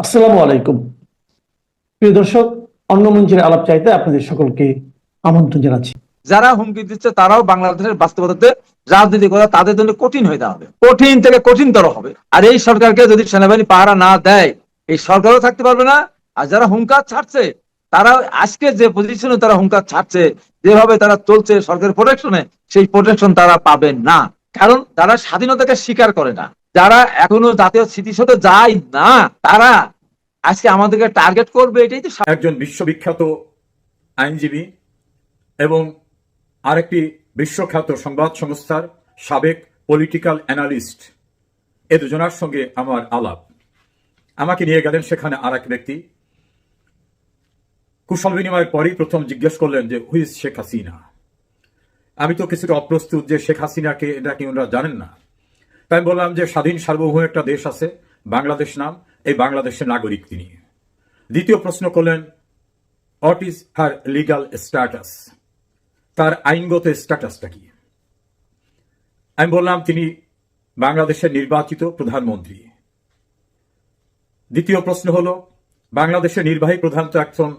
আসসালামু আলাইকুম। প্রিয় দর্শক, অন্য মঞ্চের আলাপ চাইতে আপনাদের সকলকে আমন্ত্রণ জানাচ্ছি। যারা হুমকি দিচ্ছে, তারাও বাংলাদেশের বাস্তবতাতে রাজনীতি করা তাদের জন্য কঠিন হয়ে দাঁড়াবে। কঠিন থেকে কঠিনতর হবে। আর এই সরকারকে যদি সেনাবাহিনী পাহারা না দেয়, এই সরকারও থাকতে পারবে না। আর যারা হুঙ্কার ছাড়ছে তারা আজকে যে পজিশনে তারা হুঙ্কার ছাড়ছে, যেভাবে তারা চলছে সরকারের প্রোটেকশনে সেই প্রোটেকশন তারা পাবে না। কারণ তারা স্বাধীনতাকে স্বীকার করে না। যারা এখনও জাতীয় স্মৃতিসৌধে যায় না, তারা আজকে আমাদেরকে টার্গেট করবে, এটাই তো একজন বিশ্ববিখ্যাত আইনজীবী এবং আরেকটি বিশ্বখ্যাত সংবাদ সংস্থার সাবেক পলিটিক্যাল অ্যানালিস্ট এ দুজনার সঙ্গে আমার আলাপ। আমাকে নিয়ে গেলেন সেখানে আর এক ব্যক্তি। কুশল বিনিময়ের পরেই প্রথম জিজ্ঞেস করলেন যে হুইজ শেখ হাসিনা আমি তো কিছুটা অপ্রস্তুত যে শেখ হাসিনাকে এটা কি ওনারা জানেন না? তাই আমি বললাম যে স্বাধীন সার্বভৌম একটা দেশ আছে, বাংলাদেশ নাম, এই বাংলাদেশের নাগরিক তিনি। দ্বিতীয় প্রশ্ন করলেন what is her legal status তার আইনগত স্ট্যাটাসটা কি? আমি বললাম, তিনি বাংলাদেশের নির্বাচিত প্রধানমন্ত্রী। দ্বিতীয় প্রশ্ন হল, বাংলাদেশের নির্বাহী প্রধান তো একজন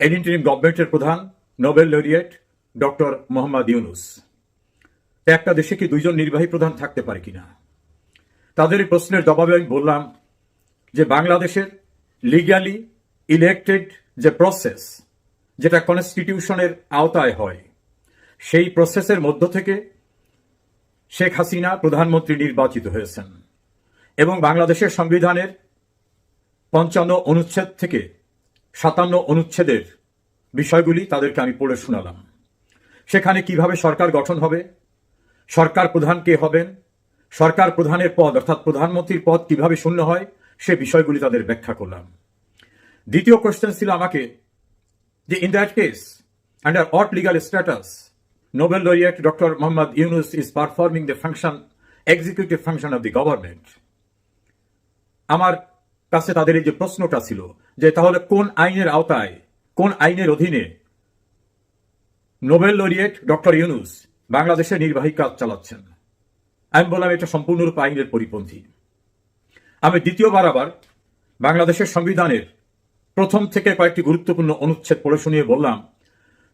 এডিন্টারিম গভর্নমেন্টের প্রধান Nobel laureate doctor Muhammad Yunus একটা দেশে কি দুইজন নির্বাহী প্রধান থাকতে পারে কিনা? তাদের এই প্রশ্নের জবাবে আমি বললাম যে বাংলাদেশের লিগালি ইলেক্টেড যে প্রসেস যেটা কনস্টিটিউশনের আওতায় হয়, সেই প্রসেসের মধ্য থেকে শেখ হাসিনা প্রধানমন্ত্রী নির্বাচিত হয়েছেন এবং বাংলাদেশের সংবিধানের পঞ্চান্ন অনুচ্ছেদ থেকে সাতান্ন অনুচ্ছেদের বিষয়গুলি তাদেরকে আমি পড়ে শোনালাম। সেখানে কীভাবে সরকার গঠন হবে সরকার প্রধান কে হবেন? সরকার প্রধানের পদ, অর্থাৎ প্রধানমন্ত্রীর পদ কীভাবে শূন্য হয়, সে বিষয়গুলি তাদের ব্যাখ্যা করলাম। দ্বিতীয় কোশ্চেন ছিল আমাকে, যে in that case under ought legal status Nobel laureate doctor Muhammad Yunus is performing the function executive function of the government আমার কাছে তাদের এই যে প্রশ্নটা ছিল, যে তাহলে কোন আইনের আওতায়, কোন আইনের অধীনে নোবেল লরিয়েট ডক্টর ইউনুস বাংলাদেশের নির্বাহী কাজ চালাচ্ছেন। আমি বললাম, এটা সম্পূর্ণরূপে আইনের পরিপন্থী। আমি দ্বিতীয়বার আবার বাংলাদেশের সংবিধানের প্রথম থেকে কয়েকটি গুরুত্বপূর্ণ অনুচ্ছেদ পড়ে শুনিয়ে বললাম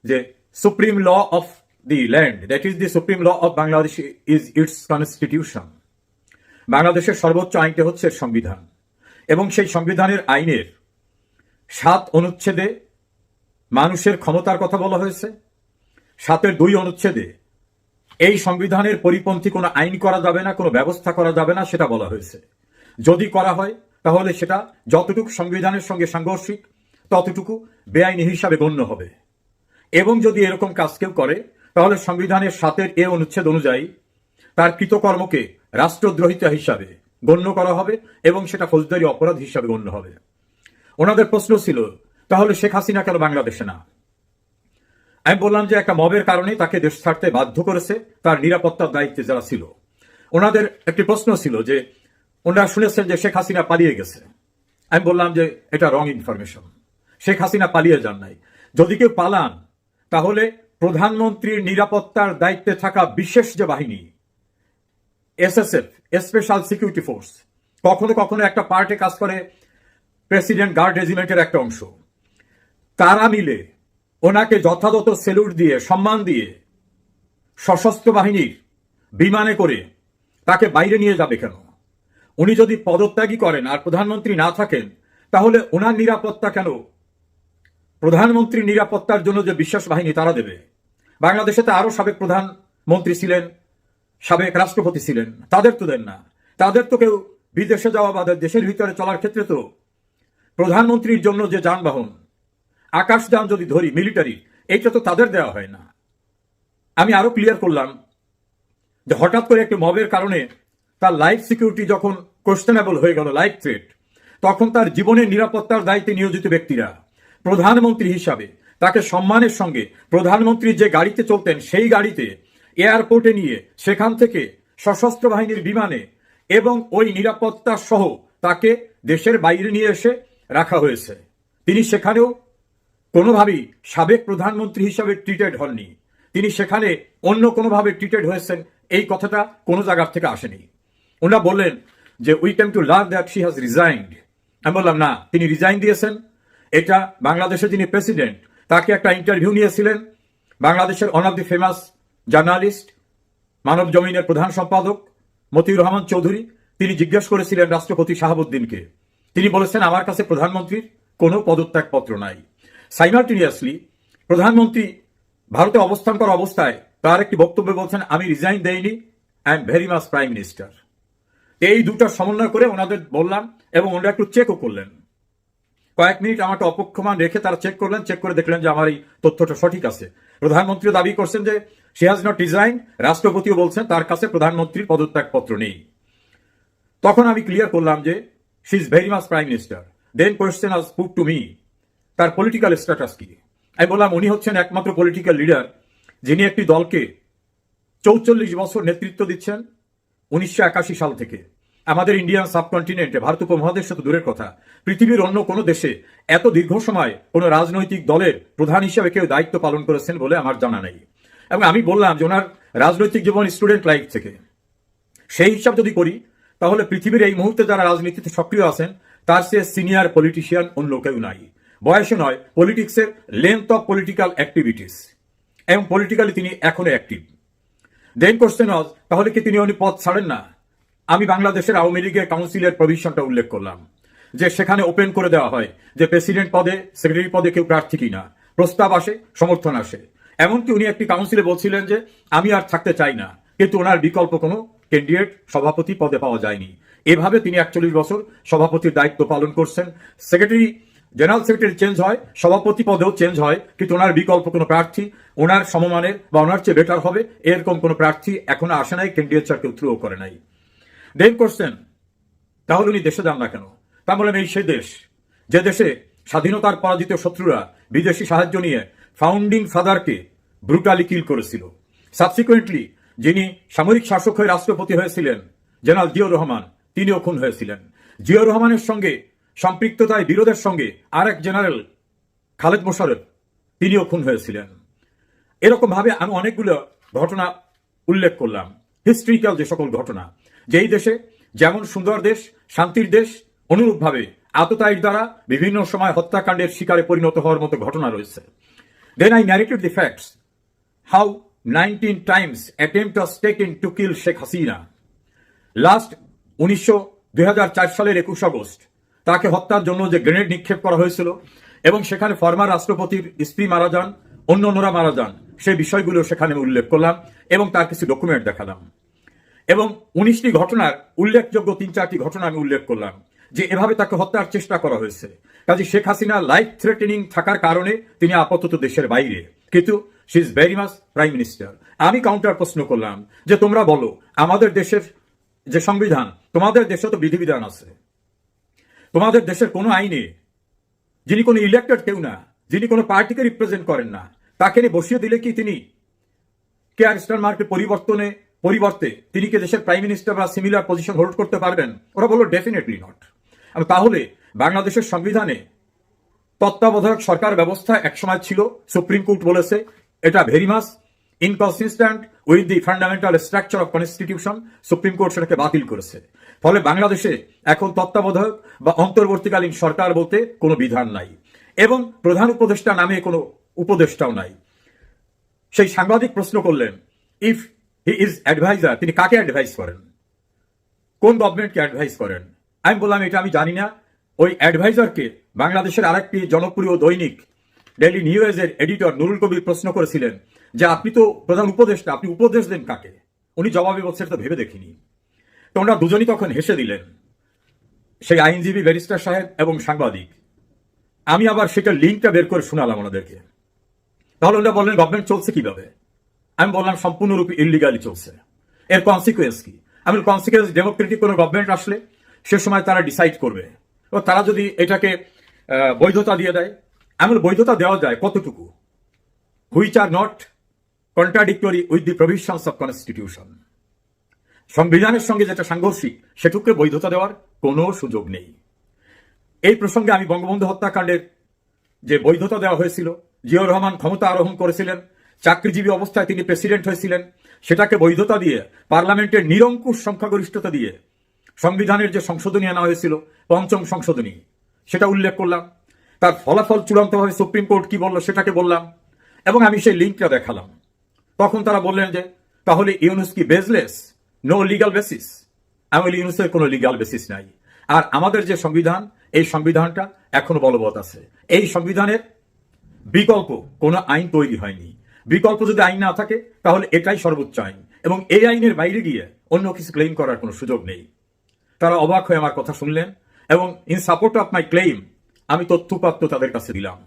যে supreme law of the land that is the supreme law of Bangladesh is its constitution বাংলাদেশের সর্বোচ্চ আইনটি হচ্ছে সংবিধান। এবং সেই সংবিধানের আইনের সাত অনুচ্ছেদে মানুষের ক্ষমতার কথা বলা হয়েছে। সাতের দুই অনুচ্ছেদে এই সংবিধানের পরিপন্থী কোনো আইন করা যাবে না, কোনো ব্যবস্থা করা যাবে না, সেটা বলা হয়েছে। যদি করা হয়, তাহলে সেটা যতটুকু সংবিধানের সঙ্গে সাংঘর্ষিক, ততটুকু বেআইনি হিসাবে গণ্য হবে। এবং যদি এরকম কাজ কেউ করে, তাহলে সংবিধানের সাতের এ অনুচ্ছেদ অনুযায়ী তার কৃতকর্মকে রাষ্ট্রদ্রোহিতা হিসাবে গণ্য করা হবে এবং সেটা ফৌজদারি অপরাধ হিসাবে গণ্য হবে। ওনাদের প্রশ্ন ছিল, তাহলে শেখ হাসিনা কেন বাংলাদেশে না? আমি বললাম যে একটা মবের কারণে তাকে দেশ ছাড়তে বাধ্য করেছে, তার নিরাপত্তার দায়িত্বে যারা ছিল। ওনাদের একটি প্রশ্ন ছিল যে, ওনারা শুনেছেন যে শেখ হাসিনা পালিয়ে গেছে। আমি বললাম যে, এটা রং ইনফরমেশন শেখ হাসিনা পালিয়ে যান নাই। যদি কেউ পালান, তাহলে প্রধানমন্ত্রীর নিরাপত্তার দায়িত্বে থাকা বিশেষ যে বাহিনী, এসএসএফ স্পেশাল সিকিউরিটি ফোর্স কখনো কখনো একটা পার্টে কাজ করে প্রেসিডেন্ট গার্ড রেজিমেন্টের একটা অংশ। তারা মিলে ওনাকে যথাযথ সেলুট দিয়ে, সম্মান দিয়ে, সশস্ত্র বাহিনীর বিমানে করে তাকে বাইরে নিয়ে যাবে কেন? উনি যদি পদত্যাগী করেন আর প্রধানমন্ত্রী না থাকেন, তাহলে ওনার নিরাপত্তা কেন? প্রধানমন্ত্রীর নিরাপত্তার জন্য যে বিশ্বাস বাহিনী তারা দেবে। বাংলাদেশে তো আরও সাবেক প্রধানমন্ত্রী ছিলেন, সাবেক রাষ্ট্রপতি ছিলেন, তাদের তো দেন না। তাদের তো কেউ বিদেশে যাওয়া বা দেশের ভিতরে চলার ক্ষেত্রে তো প্রধানমন্ত্রীর জন্য যে যানবাহন আকাশযান যদি ধরি মিলিটারি এইটা তো তাদের দেওয়া হয় না। আমি আরও ক্লিয়ার করলাম যে হঠাৎ করে একটি মবের কারণে তার লাইফ সিকিউরিটি যখন কোশ্চেনেবল হয়ে গেল লাইফ থ্রেট তখন তার জীবনের নিরাপত্তার দায়িত্বে নিয়োজিত ব্যক্তিরা, প্রধানমন্ত্রী হিসাবে, তাকে সম্মানের সঙ্গে প্রধানমন্ত্রী যে গাড়িতে চলতেন, সেই গাড়িতে এয়ারপোর্টে নিয়ে সেখান থেকে সশস্ত্র বাহিনীর বিমানে এবং ওই নিরাপত্তা সহ তাকে দেশের বাইরে নিয়ে এসে রাখা হয়েছে। তিনি সেখানেও কোনোভাবেই সাবেক প্রধানমন্ত্রী হিসাবে ট্রিটেড হননি। তিনি সেখানে অন্য কোনোভাবে ট্রিটেড হয়েছেন, এই কথাটা কোনো জায়গার থেকে আসেনি। ওনারা বললেন যে we can to love that she has resigned আমি বললাম, না, তিনি রিজাইন দিয়েছেন। এটা বাংলাদেশের যিনি প্রেসিডেন্ট তাকে একটা ইন্টারভিউ নিয়েছিলেন। বাংলাদেশের one of the famous journalist মানব জমিনের প্রধান সম্পাদক মতিউর রহমান চৌধুরী, তিনি জিজ্ঞেস করেছিলেন রাষ্ট্রপতি শাহাবুদ্দিনকে। তিনি বলেছেন, আমার কাছে প্রধানমন্ত্রীর কোনো পদত্যাগপত্র নাই। সাইমালটেনিয়াসলি প্রধানমন্ত্রী ভারতে অবস্থান করা অবস্থায় তার একটি বক্তব্যে বলছেন, আমি রিজাইন দেইনি I am very much prime minister এই দুটো সমন্বয় করে ওনাদের বললাম এবং ওনারা একটু চেকও করলেন। কয়েক মিনিট আমাকে অপক্ষমান রেখে তারা চেক করলেন চেক করে দেখলেন যে আমার এই তথ্যটা সঠিক আছে। প্রধানমন্ত্রী দাবি করছেন যে সি হাজ নট রিজাইন রাষ্ট্রপতিও বলছেন তার কাছে প্রধানমন্ত্রীর পদত্যাগপত্র নেই। তখন আমি ক্লিয়ার করলাম যে she is very much prime minister then question as put to me তার পলিটিক্যাল স্ট্যাটাস কি? আমি বললাম, উনি হচ্ছেন একমাত্র পলিটিক্যাল লিডার যিনি একটি দলকে চৌচল্লিশ বছর নেতৃত্ব দিচ্ছেন উনিশশো একাশি সাল থেকে। আমাদের ইন্ডিয়ান সাবকন্টিনেন্টে ভারত উপমহাদেশ তো দূরের কথা, পৃথিবীর অন্য কোনো দেশে এত দীর্ঘ সময় কোনো রাজনৈতিক দলের প্রধান হিসেবে কেউ দায়িত্ব পালন করেছেন বলে আমার জানা নেই। এবং আমি বললাম যে ওনার রাজনৈতিক জীবন স্টুডেন্ট লাইফ থেকে। সেই হিসাব যদি করি, তাহলে পৃথিবীর এই মুহূর্তে যারা রাজনীতিতে সক্রিয় আছেন, তার সে সিনিয়র পলিটিশিয়ান অন্য কেউ নাই। বয়সে নয় পলিটিক্সের লেন্থ অফ পলিটিক্যাল অ্যাক্টিভিটিস এবং পলিটিক্যালি তিনি এখনও অ্যাক্টিভ দেন কোশ্চেন ওয়াজ তাহলে কি তিনি উনি পদ ছাড়েন না? আমি বাংলাদেশের আওয়ামী লীগের কাউন্সিলের প্রভিশনটা উল্লেখ করলাম, যে সেখানে ওপেন করে দেওয়া হয় যে প্রেসিডেন্ট পদে সেক্রেটারি পদে কেউ প্রার্থী কিনা। প্রস্তাব আসে, সমর্থন আসে। এমনকি উনি একটি কাউন্সিলে বলছিলেন যে, আমি আর থাকতে চাই না। কিন্তু ওনার বিকল্প কোনো ক্যান্ডিডেট সভাপতি পদে পাওয়া যায়নি। এভাবে তিনি একচল্লিশ বছর সভাপতির দায়িত্ব পালন করছেন। সেক্রেটারি জেনারেল সেক্রেটারি চেঞ্জ হয়, সভাপতি পদেও চেঞ্জ হয়, কিন্তু ওনার বিকল্প কোনো প্রার্থী, ওনার সমমানের বা ওনার চেয়ে বেটার হবে, এরকম কোনো প্রার্থী এখনও আসে নাই ক্যান্ডিডেট কেউ থ্রুও করে নাই। দেন করছেন তাহলে উনি দেশে যান না কেন? তা বলেন এই সেই দেশ, যে দেশে স্বাধীনতার পরাজিত শত্রুরা বিদেশি সাহায্য নিয়ে ফাউন্ডিং ফাদারকে ব্রুটালি কিল করেছিল। সাবসিকুয়েন্টলি যিনি সামরিক শাসক হয়ে রাষ্ট্রপতি হয়েছিলেন জেনারেল জিয়াউর রহমান, তিনিও খুন হয়েছিলেন। জিয়াউর রহমানের সঙ্গে সম্পৃক্ততায় বিরোধের সঙ্গে আরেক জেনারেল খালেদ মোশারফ, তিনিও খুন হয়েছিলেন। এরকম ভাবে আমি অনেকগুলো ঘটনা উল্লেখ করলাম। হিস্ট্রিক্যাল যে সকল ঘটনা, যেই দেশে যেমন সুন্দর দেশ, শান্তির দেশ, অনুরূপভাবে আততায়ীর দ্বারা বিভিন্ন সময় হত্যাকাণ্ডের শিকারে পরিণত হওয়ার মতো ঘটনা রয়েছে। Then I narrated the facts how nineteen times attempt was taken to kill Sheikh Hasina last উনিশশো দুই সালের একুশ আগস্ট তাকে হত্যার জন্য যে গ্রেনেড নিক্ষেপ করা হয়েছিল, এবং সেখানে ফরমার রাষ্ট্রপতির স্ত্রী মারা যান, অন্য অন্যরা মারা যান, সেই বিষয়গুলো সেখানে উল্লেখ করলাম এবং তার কিছু ডকুমেন্ট দেখালাম। এবং উনিশটি ঘটনার উল্লেখযোগ্য তিন চারটি ঘটনা আমি উল্লেখ করলাম, যে এভাবে তাকে হত্যার চেষ্টা করা হয়েছে। কাজে শেখ হাসিনা লাইফ থ্রেটেনিং থাকার কারণে তিনি আপাতত দেশের বাইরে, কিন্তু she is very much prime minister আমি কাউন্টার প্রশ্ন করলাম, যে তোমরা বলো, আমাদের দেশের যে সংবিধান, তোমাদের দেশে তো বিধিবিধান আছে। তোমাদের দেশের কোনো আইনে যিনি কোনো ইলেক্টেড কেউ না, যিনি কোনো পার্টিকে রিপ্রেজেন্ট করেন না, তাকে নিয়ে বসিয়ে দিলে কি তিনি কেয়ার স্টার মার্কেট পরিবর্তনে, পরিবর্তে তিনি কি দেশের প্রাইম মিনিস্টার বা সিমিলার পজিশন হোল্ড করতে পারবেন? ওরা বলল ডেফিনেটলি নট তাহলে বাংলাদেশের সংবিধানে তত্ত্বাবধায়ক সরকার ব্যবস্থা একসময় ছিল সুপ্রিম কোর্ট বলেছে, এটা very much inconsistent with the fundamental structure of constitution supreme court সেটাকে বাতিল করেছে। ফলে বাংলাদেশে এখন তত্ত্বাবধায়ক বা অন্তর্বর্তীকালীন সরকার বলতে কোনো বিধান নাই। এবং প্রধান উপদেষ্টা নামে কোনো উপদেষ্টাও নাই। সেই সাংবাদিক প্রশ্ন করলেন ইফ হি ইজ অ্যাডভাইজার তিনি কাকে অ্যাডভাইস করেন? কোন গভর্নমেন্টকে অ্যাডভাইস করেন? আমি বললাম, এটা আমি জানি না। ওই অ্যাডভাইজারকে বাংলাদেশের আরেকটি জনপ্রিয় দৈনিক ডেইলি নিউজের এডিটর নুরুল কবির প্রশ্ন করেছিলেন যে, আপনি তো প্রধান উপদেষ্টা, আপনি উপদেশ দেন কাকে? উনি জবাবে বলছে এটা তো ভেবে দেখিনি। তো ওনারা দুজনই তখন হেসে দিলেন সেই আইনজীবী ব্যারিস্টার সাহেব এবং সাংবাদিক। আমি আবার সেটা লিঙ্কটা বের করে শোনালাম ওনাদেরকে। তাহলে ওনারা বললেন গভর্নমেন্ট চলছে কীভাবে? আমি বললাম, সম্পূর্ণরূপে ইলিগালি চলছে। এর কনসিকুয়েন্স কি? আমি কনসিকুয়েন্স ডেমোক্রেটিক কোনো গভর্নমেন্ট আসলে সে সময় তারা ডিসাইড করবে। ও তারা যদি এটাকে বৈধতা দিয়ে দেয়। এমন বৈধতা দেওয়া যায় কতটুকু? Which are not contradictory with the provisions of constitution সংবিধানের সঙ্গে যেটা সাংঘর্ষিক সেটুকুকে বৈধতা দেওয়ার কোনো সুযোগ নেই। এই প্রসঙ্গে আমি বঙ্গবন্ধু হত্যাকাণ্ডের যে বৈধতা দেওয়া হয়েছিল, জিয়াউর রহমান ক্ষমতা আরোহণ করেছিলেন, চাকরিজীবী অবস্থায় তিনি প্রেসিডেন্ট হয়েছিলেন, সেটাকে বৈধতা দিয়ে, পার্লামেন্টের নিরঙ্কুশ সংখ্যাগরিষ্ঠতা দিয়ে সংবিধানের যে সংশোধনী আনা হয়েছিল, পঞ্চম সংশোধনী, সেটা উল্লেখ করলাম। তার ফলাফল চূড়ান্তভাবে সুপ্রিম কোর্ট কি বলল সেটাকে বললাম, এবং আমি সেই লিঙ্কটা দেখালাম। তখন তারা বললেন যে, তাহলে ইউনুস কি বেজলেস নো লিগাল বেসিস আমি বলি ইউনুসের কোনো লিগাল বেসিস নাই। আর আমাদের যে সংবিধান, এই সংবিধানটা এখনও বলবৎ আছে। এই সংবিধানের বিকল্প কোনো আইন তৈরি হয়নি। বিকল্প যদি আইন না থাকে, তাহলে এটাই সর্বোচ্চ আইন। এবং এই আইনের বাইরে গিয়ে অন্য কিছু ক্লেম করার কোনো সুযোগ নেই। তারা অবাক হয়ে আমার কথা শুনলেন এবং in support of my claim আমি তথ্যপাত্র তাদের কাছে দিলাম।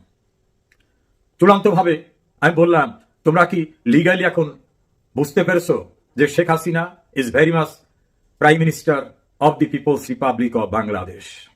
চূড়ান্তভাবে আমি বললাম, তোমরা কি লিগালি এখন বুঝতে পেরেছ যে Sheikh Hasina is very much Prime Minister of the People's Republic of Bangladesh.